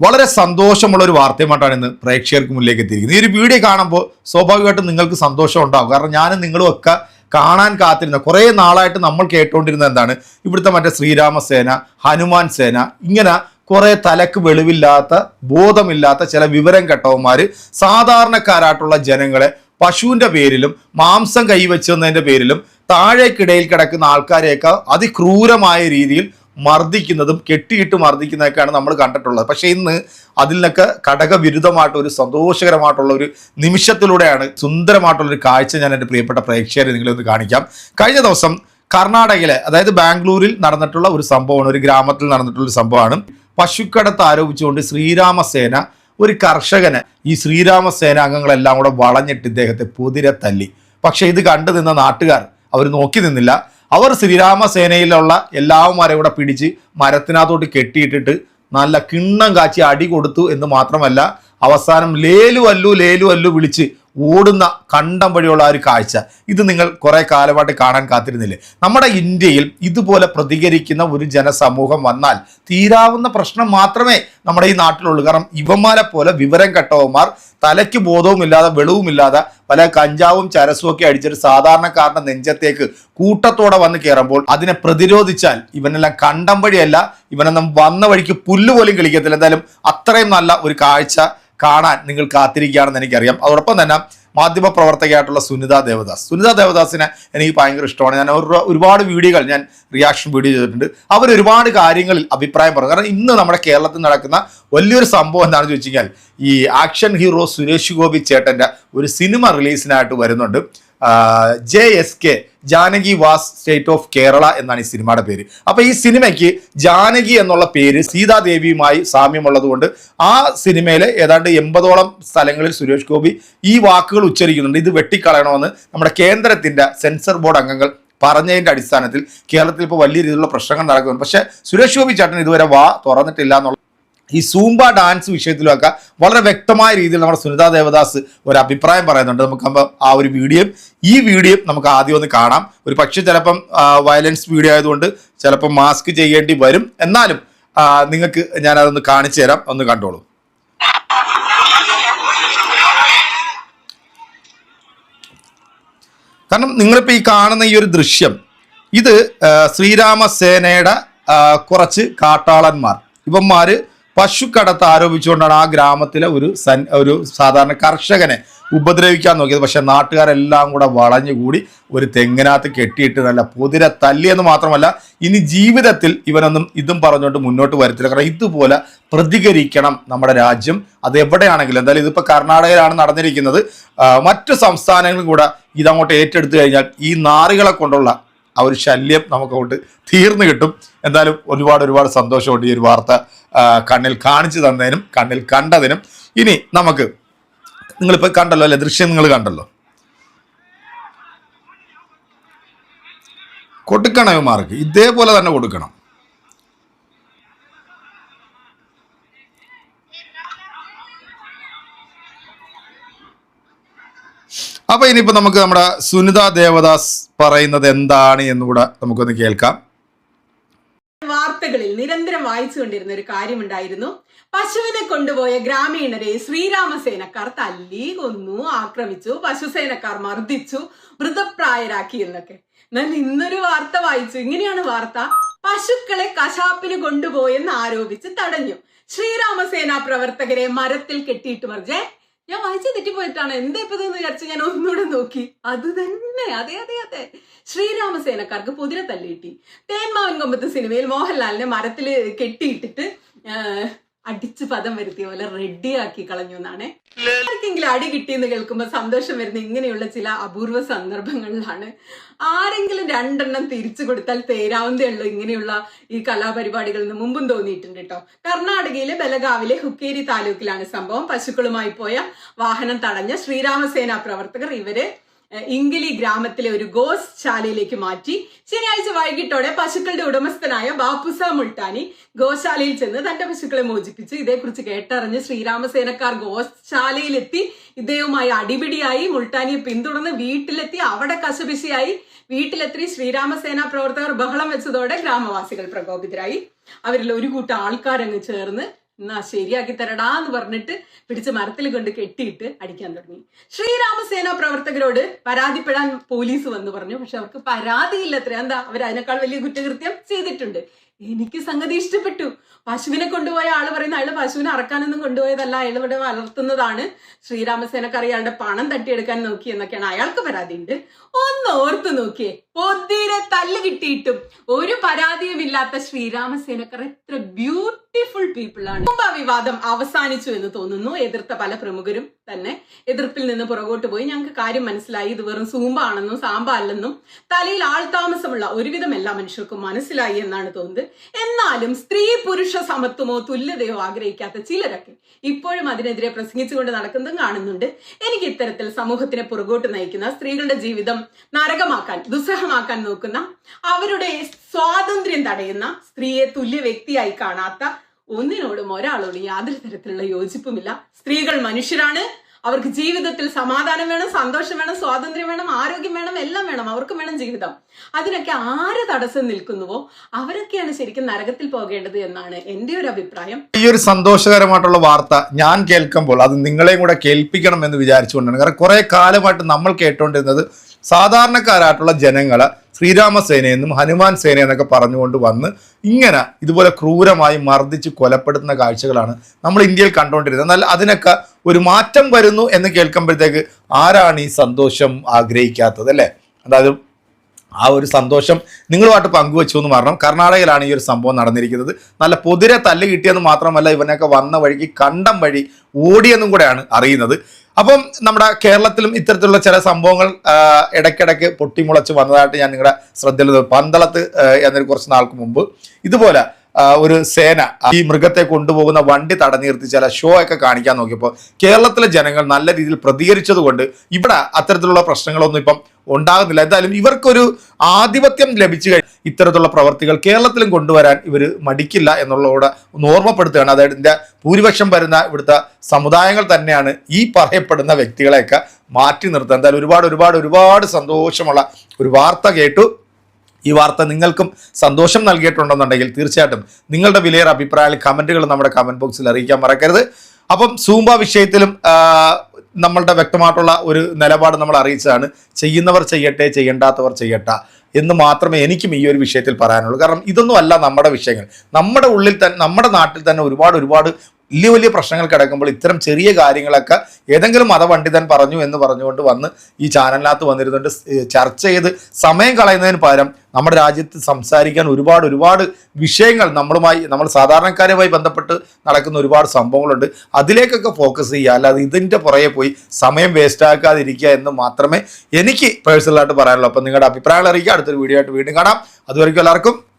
വളരെ സന്തോഷമുള്ള ഒരു വാർത്തയുമായിട്ടാണ് ഇന്ന് പ്രേക്ഷകർക്ക് മുന്നിലേക്ക് എത്തിയിരിക്കുന്നത്. ഈ ഒരു വീഡിയോ കാണുമ്പോൾ സ്വാഭാവികമായിട്ടും നിങ്ങൾക്ക് സന്തോഷം ഉണ്ടാകും കാരണം ഞാനും നിങ്ങളും ഒക്കെ കാണാൻ കാത്തിരുന്ന കുറേ നാളായിട്ട് നമ്മൾ കേട്ടുകൊണ്ടിരുന്ന എന്താണ്? ഇവിടുത്തെ മറ്റേ ശ്രീരാമസേന ഹനുമാൻ സേന ഇങ്ങനെ കുറേ തലക്ക് വെളിവില്ലാത്ത ബോധമില്ലാത്ത ചില വിവരം കെട്ടവന്മാർ സാധാരണക്കാരായിട്ടുള്ള ജനങ്ങളെ പശുവിന്റെ പേരിലും മാംസം കൈവച്ചതിന്റെ പേരിലും താഴേക്കിടയിൽ കിടക്കുന്ന ആൾക്കാരെയൊക്കെ അതിക്രൂരമായ രീതിയിൽ മർദ്ദിക്കുന്നതും കെട്ടിയിട്ട് മർദ്ദിക്കുന്നതൊക്കെയാണ് നമ്മൾ കണ്ടിട്ടുള്ളത്. പക്ഷേ ഇന്ന് അതിൽ നിന്നൊക്കെ ഘടകവിരുദ്ധമായിട്ട് ഒരു സന്തോഷകരമായിട്ടുള്ള ഒരു നിമിഷത്തിലൂടെയാണ് സുന്ദരമായിട്ടുള്ളൊരു കാഴ്ച ഞാൻ എന്റെ പ്രിയപ്പെട്ട പ്രേക്ഷകരെ നിങ്ങളൊന്ന് കാണിക്കാം. കഴിഞ്ഞ ദിവസം കർണാടകയിലെ അതായത് ബാംഗ്ലൂരിൽ നടന്നിട്ടുള്ള ഒരു സംഭവമാണ് ഒരു ഗ്രാമത്തിൽ നടന്നിട്ടുള്ള ഒരു സംഭവമാണ്. പശുക്കടത്ത് ആരോപിച്ചുകൊണ്ട് ശ്രീരാമസേന ഒരു കർഷകന് ഈ ശ്രീരാമസേന അംഗങ്ങളെല്ലാം കൂടെ വളഞ്ഞിട്ട് ഇദ്ദേഹത്തെ പൊതിരെ തല്ലി. പക്ഷേ ഇത് കണ്ടു നിന്ന നാട്ടുകാർ അവർ നോക്കി നിന്നില്ല. അവർ ശ്രീരാമസേനയിലുള്ള എല്ലാവന്മാരെ കൂടെ പിടിച്ച് മരത്തിനകത്തോട്ട് കെട്ടിയിട്ടിട്ട് നല്ല കിണ്ണം കാച്ചി അടി കൊടുത്തു എന്ന് മാത്രമല്ല അവസാനം ലേലു അല്ലു ലേലു അല്ലു വിളിച്ച് ഓടുന്ന കണ്ടം വഴിയുള്ള ഒരു കാഴ്ച. ഇത് നിങ്ങൾ കുറെ കാലമായിട്ട് കാണാൻ കാത്തിരുന്നില്ലേ? നമ്മുടെ ഇന്ത്യയിൽ ഇതുപോലെ പ്രതികരിക്കുന്ന ഒരു ജനസമൂഹം വന്നാൽ തീരാവുന്ന പ്രശ്നം മാത്രമേ നമ്മുടെ ഈ നാട്ടിലുള്ളൂ. കാരണം ഇവന്മാരെ പോലെ വിവരം കെട്ടവന്മാർ തലയ്ക്ക് ബോധവുമില്ലാതെ വെളിവുമില്ലാതെ പല കഞ്ചാവും ചരസും ഒക്കെ അടിച്ചൊരു സാധാരണക്കാരന്റെ നെഞ്ചത്തേക്ക് കൂട്ടത്തോടെ വന്ന് കയറുമ്പോൾ അതിനെ പ്രതിരോധിച്ചാൽ ഇവനെല്ലാം കണ്ടം വഴിയല്ല ഇവനെല്ലാം വന്ന വഴിക്ക് പുല്ലുപോലും കളിക്കത്തില്ല. എന്തായാലും അത്രയും നല്ല ഒരു കാഴ്ച കാണാൻ നിങ്ങൾ കാത്തിരിക്കുകയാണെന്ന് എനിക്കറിയാം. അതോടൊപ്പം തന്നെ മാധ്യമ പ്രവർത്തകയായിട്ടുള്ള സുനിത ദേവദാസ്. സുനിത ദേവദാസിനെ എനിക്ക് ഭയങ്കര ഇഷ്ടമാണ്. ഞാൻ ഒരുപാട് വീഡിയോകൾ ഞാൻ റിയാക്ഷൻ വീഡിയോ ചെയ്തിട്ടുണ്ട്. അവർ ഒരുപാട് കാര്യങ്ങളിൽ അഭിപ്രായം പറഞ്ഞു. കാരണം ഇന്ന് നമ്മുടെ കേരളത്തിൽ നടക്കുന്ന വലിയൊരു സംഭവം എന്താണെന്ന് ചോദിച്ചു കഴിഞ്ഞാൽ ഈ ആക്ഷൻ ഹീറോ സുരേഷ് ഗോപി ചേട്ടന്റെ ഒരു സിനിമ റിലീസിനായിട്ട് വരുന്നുണ്ട്. J S K Janaki vs state of Kerala എന്നാണ് ഈ സിനിമയുടെ പേര്. അപ്പൊ ഈ സിനിമയ്ക്ക് ജാനകി എന്നുള്ള പേര് സീതാദേവിയുമായി സാമ്യമുള്ളത് കൊണ്ട് ആ സിനിമയിലെ ഏതാണ്ട് എൺപതോളം സ്ഥലങ്ങളിൽ സുരേഷ് ഗോപി ഈ വാക്കുകൾ ഉച്ചരിക്കുന്നുണ്ട്. ഇത് വെട്ടിക്കളയണമെന്ന് നമ്മുടെ കേന്ദ്രത്തിന്റെ സെൻസർ ബോർഡ് അംഗങ്ങൾ പറഞ്ഞതിന്റെ അടിസ്ഥാനത്തിൽ കേരളത്തിൽ ഇപ്പോൾ വലിയ രീതിയിലുള്ള പ്രശ്നങ്ങൾ നടക്കുന്നുണ്ട്. പക്ഷേ സുരേഷ് ഗോപി ചേട്ടൻ ഇതുവരെ വാ തുറന്നിട്ടില്ല എന്നുള്ള ഈ സൂംബ ഡാൻസ് വിഷയത്തിലൊക്കെ വളരെ വ്യക്തമായ രീതിയിൽ നമ്മുടെ സുനിതാ ദേവദാസ് ഒരു അഭിപ്രായം പറയുന്നുണ്ട്. നമുക്ക് ആ ഒരു വീഡിയോയും ഈ വീഡിയോയും നമുക്ക് ആദ്യം ഒന്ന് കാണാം. ഒരു പക്ഷേ ചിലപ്പം വയലൻസ് വീഡിയോ ആയതുകൊണ്ട് ചിലപ്പം മാസ്ക് ചെയ്യേണ്ടി വരും. എന്നാലും നിങ്ങൾക്ക് ഞാൻ അതൊന്ന് കാണിച്ചു തരാം. ഒന്ന് കണ്ടോളൂ. കാരണം നിങ്ങളിപ്പോൾ ഈ കാണുന്ന ഈ ഒരു ദൃശ്യം ഇത് ശ്രീരാമസേനയുടെ കുറച്ച് കാട്ടാളന്മാർ ഇവന്മാര് പശുക്കടത്ത് ആരോപിച്ചുകൊണ്ടാണ് ആ ഗ്രാമത്തിലെ ഒരു സൻ ഒരു സാധാരണ കർഷകനെ ഉപദ്രവിക്കാൻ നോക്കിയത്. പക്ഷെ നാട്ടുകാരെല്ലാം കൂടെ വളഞ്ഞുകൂടി ഒരു തെങ്ങിനകത്ത് കെട്ടിയിട്ട് നല്ല പൊതിരെ തല്ലിയെന്ന് മാത്രമല്ല ഇനി ജീവിതത്തിൽ ഇവനൊന്നും ഇതും പറഞ്ഞുകൊണ്ട് മുന്നോട്ട് വരത്തില്ല. കാരണം ഇതുപോലെ പ്രതികരിക്കണം നമ്മുടെ രാജ്യം. അത് എവിടെയാണെങ്കിലും എന്തായാലും ഇതിപ്പോൾ കർണാടകയിലാണ് നടന്നിരിക്കുന്നത്. മറ്റു സംസ്ഥാനങ്ങളും കൂടെ ഇതങ്ങോട്ട് ഏറ്റെടുത്തു കഴിഞ്ഞാൽ ഈ നാറികളെ കൊണ്ടുള്ള ആ ഒരു ശല്യം നമുക്കങ്ങോട്ട് തീർന്നു കിട്ടും. എന്തായാലും ഒരുപാട് ഒരുപാട് സന്തോഷമുണ്ട് ഈ ഒരു വാർത്ത കണ്ണിൽ കാണിച്ചു തന്നതിനും കണ്ണിൽ കണ്ടതിനും. ഇനി നമുക്ക് നിങ്ങളിപ്പോൾ കണ്ടല്ലോ അല്ലെ? ദൃശ്യം നിങ്ങൾ കണ്ടല്ലോ. കൊടുക്കണം ഇതേപോലെ തന്നെ കൊടുക്കണം. അപ്പൊ ഇനിയിപ്പോ നമുക്ക് നമ്മുടെ സുനിത ദേവദാസ് പറയുന്നത് എന്താണ് എന്നുകൂടെ നമുക്കൊന്ന് കേൾക്കാം. വാർത്തകളിൽ നിരന്തരം വായിച്ചു കൊണ്ടിരുന്ന ഒരു കാര്യമുണ്ടായിരുന്നു. പശുവിനെ കൊണ്ടുപോയ ഗ്രാമീണരെ ശ്രീരാമസേനക്കാർ തല്ലി കൊന്നു ആക്രമിച്ചു പശുസേനക്കാർ മർദ്ദിച്ചു മൃതപ്രായരാക്കി എന്നൊക്കെ. എന്നാൽ ഇന്നൊരു വാർത്ത വായിച്ചു. ഇങ്ങനെയാണ് വാർത്ത. പശുക്കളെ കശാപ്പിന് കൊണ്ടുപോയെന്ന് ആരോപിച്ച് തടഞ്ഞു. ശ്രീരാമസേന പ്രവർത്തകരെ മരത്തിൽ കെട്ടിയിട്ട് മറിഞ്ഞേ ഞാൻ വായിച്ച തെറ്റിപ്പോയിട്ടാണ്. എന്താ ഇപ്പൊ ഇതെന്ന് വിചാരിച്ച് ഞാൻ ഒന്നുകൂടെ നോക്കി. അത് തന്നെ. അതെ അതെ അതെ. ശ്രീരാമസേനക്കാർക്ക് കുതിര തല്ലിയിട്ടി. തേന്മാവൻ കൊമ്പത്ത് സിനിമയിൽ മോഹൻലാലിനെ മരത്തിൽ കെട്ടിയിട്ടിട്ട് അടിച്ച് പദം വരുത്തിയ പോലെ റെഡി ആക്കി കളഞ്ഞു എന്നാണ്. ആർക്കെങ്കിലും അടി കിട്ടിയെന്ന് കേൾക്കുമ്പോൾ സന്തോഷം വരുന്ന ഇങ്ങനെയുള്ള ചില അപൂർവ സന്ദർഭങ്ങളിലാണ്. ആരെങ്കിലും രണ്ടെണ്ണം തിരിച്ചു കൊടുത്താൽ തേരാവുന്നതേ ഉള്ളൂ ഇങ്ങനെയുള്ള ഈ കലാപരിപാടികളിൽ നിന്ന് മുമ്പും തോന്നിയിട്ടുണ്ട് കേട്ടോ. കർണാടകയിലെ ബലഗാവിലെ ഹുക്കേരി താലൂക്കിലാണ് സംഭവം. പശുക്കളുമായി പോയ വാഹനം തടഞ്ഞ ശ്രീരാമസേന പ്രവർത്തകർ ഇവർ ഇംഗലി ഗ്രാമത്തിലെ ഒരു ഗോസ് ശാലയിലേക്ക് മാറ്റി ശനിയാഴ്ച വൈകിട്ടോടെ പശുക്കളുടെ ഉടമസ്ഥനായ ബാപ്പുസ മുൾട്ടാനി ഗോശാലയിൽ ചെന്ന് തന്റെ പശുക്കളെ മോചിപ്പിച്ച്. ഇതേക്കുറിച്ച് കേട്ടറിഞ്ഞ് ശ്രീരാമസേനക്കാർ ഗോസ് ശാലയിലെത്തി. ഇദ്ദേഹവുമായി അടിപിടിയായി മുൾട്ടാനിയെ പിന്തുടർന്ന് വീട്ടിലെത്തി. അവിടെ കശപിശയായി. വീട്ടിലെത്തി ശ്രീരാമസേന പ്രവർത്തകർ ബഹളം വെച്ചതോടെ ഗ്രാമവാസികൾ പ്രകോപിതരായി. അവരിൽ ഒരു കൂട്ടം ആൾക്കാരങ്ങ് ചേർന്ന് എന്നാ ശരിയാക്കി തരടാ എന്ന് പറഞ്ഞിട്ട് പിടിച്ച് മരത്തിൽ കൊണ്ട് കെട്ടിയിട്ട് അടിക്കാൻ തുടങ്ങി. ശ്രീരാമസേന പ്രവർത്തകരോട് പരാതിപ്പെടാൻ പോലീസ് വന്ന് പറഞ്ഞു. പക്ഷെ അവർക്ക് പരാതിയില്ല അത്ര. എന്താ? അവർ അതിനേക്കാൾ വലിയ കുറ്റകൃത്യം ചെയ്തിട്ടുണ്ട്. എനിക്ക് സംഗതി ഇഷ്ടപ്പെട്ടു. പശുവിനെ കൊണ്ടുപോയ ആൾ പറയുന്ന അയാൾ പശുവിനെ അറക്കാനൊന്നും കൊണ്ടുപോയതല്ല. അയാൾ ഇവിടെ വളർത്തുന്നതാണ്. ശ്രീരാമസേനക്കാർ അയാളുടെ പണം തട്ടിയെടുക്കാൻ നോക്കി എന്നൊക്കെയാണ് അയാൾക്ക് പരാതിയുണ്ട്. ഒന്ന് ഓർത്തു നോക്കിയേ. പൊതിരെ തല്ല് കിട്ടിയിട്ടും ഒരു പരാതിയും ഇല്ലാത്ത ശ്രീരാമസേനക്കാർ എത്ര ബ്യൂട്ടിഫുൾ പീപ്പിൾ ആണ്. കുംഭ വിവാദം അവസാനിച്ചു എന്ന് തോന്നുന്നു. എതിർത്ത പല പ്രമുഖരും തന്നെ എതിർപ്പിൽ നിന്ന് പുറകോട്ട് പോയി. ഞങ്ങൾക്ക് കാര്യം മനസ്സിലായി. ഇത് വെറും സൂമ്പാണെന്നും സാമ്പ അല്ലെന്നും തലയിൽ ആൾതാമസമുള്ള ഒരുവിധം എല്ലാ മനുഷ്യർക്കും മനസ്സിലായി എന്നാണ് തോന്നുന്നത്. എന്നാലും സ്ത്രീ പുരുഷ സമത്വമോ തുല്യതയോ ആഗ്രഹിക്കാത്ത ചിലരൊക്കെ ഇപ്പോഴും അതിനെതിരെ പ്രസംഗിച്ചുകൊണ്ട് നടക്കുന്നതും കാണുന്നുണ്ട്. എനിക്ക് ഇത്തരത്തിൽ സമൂഹത്തിനെ പുറകോട്ട് നയിക്കുന്ന സ്ത്രീകളുടെ ജീവിതം നരകമാക്കാൻ ദുസ്സഹമാക്കാൻ നോക്കുന്ന അവരുടെ സ്വാതന്ത്ര്യം തടയുന്ന സ്ത്രീയെ തുല്യ വ്യക്തിയായി കാണാത്ത ഒന്നിനോടും ഒരാളോടും യാതൊരു തരത്തിലുള്ള യോജിപ്പുമില്ല. സ്ത്രീകൾ മനുഷ്യരാണ്. അവർക്ക് ജീവിതത്തിൽ സമാധാനം വേണം സന്തോഷം വേണം സ്വാതന്ത്ര്യം വേണം ആരോഗ്യം വേണം എല്ലാം വേണം അവർക്കും വേണം ജീവിതം. അതിനൊക്കെ ആര് തടസ്സം നിൽക്കുന്നുവോ അവരൊക്കെയാണ് ശരിക്കും നരകത്തിൽ പോകേണ്ടത് എന്നാണ് എന്റെ ഒരു അഭിപ്രായം. ഈ ഒരു സന്തോഷകരമായിട്ടുള്ള വാർത്ത ഞാൻ കേൾക്കുമ്പോൾ അത് നിങ്ങളെയും കൂടെ കേൾപ്പിക്കണം എന്ന് വിചാരിച്ചുകൊണ്ടാണ്. കാരണം കുറെ കാലമായിട്ട് നമ്മൾ കേട്ടുകൊണ്ടിരുന്നത് സാധാരണക്കാരായിട്ടുള്ള ജനങ്ങൾ ശ്രീരാമസേനയെന്നും ഹനുമാൻ സേന എന്നൊക്കെ പറഞ്ഞുകൊണ്ട് വന്ന് ഇങ്ങനെ ഇതുപോലെ ക്രൂരമായി മർദ്ദിച്ച് കൊലപ്പെടുത്തുന്ന കാഴ്ചകളാണ് നമ്മൾ ഇന്ത്യയിൽ കണ്ടുകൊണ്ടിരുന്നത്. എന്നാൽ അതിനൊക്കെ ഒരു മാറ്റം വരുന്നു എന്ന് കേൾക്കുമ്പോഴത്തേക്ക് ആരാണ് ഈ സന്തോഷം ആഗ്രഹിക്കാത്തത് അല്ലേ? അതായത് ആ ഒരു സന്തോഷം നിങ്ങളുമായിട്ട് പങ്കുവെച്ചു എന്ന് പറഞ്ഞു കർണാടകയിലാണ് ഈ ഒരു സംഭവം നടന്നിരിക്കുന്നത്. നല്ല പൊതിരെ തല്ല് കിട്ടിയെന്ന് മാത്രമല്ല ഇവനൊക്കെ വന്ന വഴിക്ക് കണ്ടം വഴി ഓടിയെന്നും കൂടെയാണ് അറിയുന്നത്. അപ്പം നമ്മുടെ കേരളത്തിലും ഇത്തരത്തിലുള്ള ചില സംഭവങ്ങൾ ഇടയ്ക്കിടയ്ക്ക് പൊട്ടിമുളച്ച് വന്നതായിട്ട് ഞാൻ നിങ്ങളുടെ ശ്രദ്ധയിൽ പന്തളത്ത് എന്നൊരു കുറച്ച് നാൾക്ക് മുമ്പ്. ഇതുപോലെ ഒരു സേന ഈ മൃഗത്തെ കൊണ്ടുപോകുന്ന വണ്ടി തടഞ്ഞു നിർത്തി ചില ഷോ ഒക്കെ കാണിക്കാൻ നോക്കിയപ്പോൾ കേരളത്തിലെ ജനങ്ങൾ നല്ല രീതിയിൽ പ്രതികരിച്ചതുകൊണ്ട് ഇവിടെ അത്തരത്തിലുള്ള പ്രശ്നങ്ങളൊന്നും ഇപ്പം ഉണ്ടാകുന്നില്ല. എന്തായാലും ഇവർക്കൊരു ആധിപത്യം ലഭിച്ചു കഴിഞ്ഞാൽ ഇത്തരത്തിലുള്ള പ്രവർത്തികൾ കേരളത്തിലും കൊണ്ടുവരാൻ ഇവർ മടിക്കില്ല എന്നുള്ളതോടെ ഒന്ന് ഓർമ്മപ്പെടുത്തുകയാണ്. അതായത് ഇതിന്റെ ഭൂരിപക്ഷം വരുന്ന ഇവിടുത്തെ സമുദായങ്ങൾ തന്നെയാണ് ഈ പറയപ്പെടുന്ന വ്യക്തികളെയൊക്കെ മാറ്റി നിർത്തുക. എന്തായാലും ഒരുപാട് ഒരുപാട് ഒരുപാട് സന്തോഷമുള്ള ഒരു വാർത്ത കേട്ടു. ഈ വാർത്ത നിങ്ങൾക്കും സന്തോഷം നൽകിയിട്ടുണ്ടെന്നുണ്ടെങ്കിൽ തീർച്ചയായിട്ടും നിങ്ങളുടെ വിലയേറെ അഭിപ്രായങ്ങൾ കമന്റുകൾ നമ്മുടെ കമന്റ് ബോക്സിൽ അറിയിക്കാൻ മറക്കരുത്. അപ്പം സൂമ്പ വിഷയത്തിലും നമ്മളുടെ വ്യക്തമായിട്ടുള്ള ഒരു നിലപാട് നമ്മൾ അറിയിച്ചതാണ്. ചെയ്യുന്നവർ ചെയ്യട്ടെ ചെയ്യണ്ടാത്തവർ ചെയ്യട്ടെ എന്ന് മാത്രമേ എനിക്കും ഈ ഒരു വിഷയത്തിൽ പറയാനുള്ളൂ. കാരണം ഇതൊന്നും അല്ല നമ്മുടെ വിഷയങ്ങൾ. നമ്മുടെ ഉള്ളിൽ തന്നെ നമ്മുടെ നാട്ടിൽ തന്നെ ഒരുപാട് ഒരുപാട് വലിയ വലിയ പ്രശ്നങ്ങൾ കിടക്കുമ്പോൾ ഇത്തരം ചെറിയ കാര്യങ്ങളൊക്കെ ഏതെങ്കിലും മതപണ്ഡിതൻ പറഞ്ഞു എന്ന് പറഞ്ഞുകൊണ്ട് വന്ന് ഈ ചാനലിനകത്ത് വന്നിരുന്നുകൊണ്ട് ചർച്ച ചെയ്ത് സമയം കളയുന്നതിന് പകരം നമ്മുടെ രാജ്യത്ത് സംസാരിക്കാൻ ഒരുപാട് ഒരുപാട് വിഷയങ്ങൾ നമ്മളുമായി നമ്മൾ സാധാരണക്കാരുമായി ബന്ധപ്പെട്ട് നടക്കുന്ന ഒരുപാട് സംഭവങ്ങളുണ്ട്. അതിലേക്കൊക്കെ ഫോക്കസ് ചെയ്യുക. അല്ലാതെ ഇതിന്റെ പുറകെ പോയി സമയം വേസ്റ്റാക്കാതിരിക്കുക എന്ന് മാത്രമേ എനിക്ക് പേഴ്സണലായിട്ട് പറയാനുള്ളൂ. അപ്പം നിങ്ങളുടെ അഭിപ്രായങ്ങൾ അറിയിക്കുക. അടുത്തൊരു വീഡിയോ ആയിട്ട് വീണ്ടും കാണാം. അതുവരെയ്ക്കും എല്ലാവർക്കും